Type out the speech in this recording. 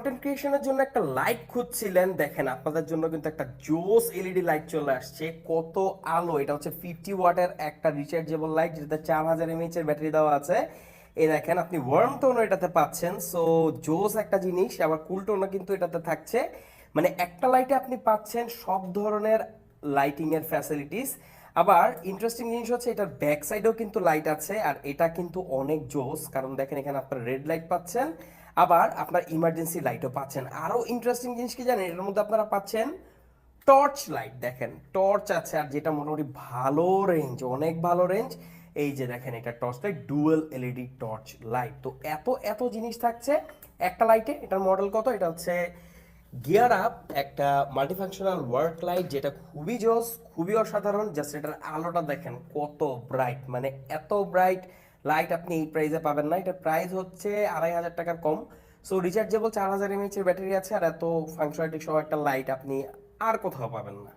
Content ক্রিয়েশনের জন্য একটা light খুঁজছিলেন, দেখেন আপনাদের জন্য কিন্তু একটা জোস এলইডি লাইট চলে আসছে। কত আলো, এটা হচ্ছে ফিফটি ওয়াটের একটা রিচার্জেবল লাইট যেটাতে চার হাজার এমএইচ এর ব্যাটারি দেওয়া আছে। এই দেখেন, আপনি ওয়ার্ম টোনও এটাতে পাচ্ছেন। সো জোস একটা জিনিস, আবার কুল টোনও কিন্তু এটাতে থাকছে। মানে একটা লাইটে আপনি পাচ্ছেন সব ধরনের লাইটিং এর ফ্যাসিলিটিস আবার ইন্টারেস্টিং জিনিস হচ্ছে, এটার ব্যাক সাইডেও কিন্তু লাইট আছে, আর এটা কিন্তু অনেক জোস। কারণ দেখেন, এখানে আপনার রেড লাইট পাচ্ছেন। আবার আপনার ইমার্জেন্সি লাইটও পাচ্ছেন। আরও ইন্টারেস্টিং জিনিস কি জানেন? এটার মধ্যে আপনারা পাচ্ছেন টর্চ লাইট দেখেন। টর্চ আছে আর যেটা মোটামুটি ভালো রেঞ্জ অনেক ভালো রেঞ্জ এই যে দেখেন এটা torch light dual LED torch light তো এত এত জিনিস থাকছে একটা লাইটে এটার মডেল কত? এটা হচ্ছে গিয়ার আপ একটা মাল্টিফাংশনাল ওয়ার্ক লাইট যেটা খুবই জোস, খুবই অসাধারণ। জাস্ট এটার আলোটা দেখেন কত ব্রাইট মানে এত ব্রাইট লাইট আপনি এই প্রাইসে পাবেন না। এটার প্রাইস হচ্ছে আড়াই হাজার টাকার কম। সো রিচার্জেবল চার হাজার এমএইচ এর ব্যাটারি আছে আর এত ফাংশনালিটি সহ একটা লাইট আপনি আর কোথাও পাবেন না।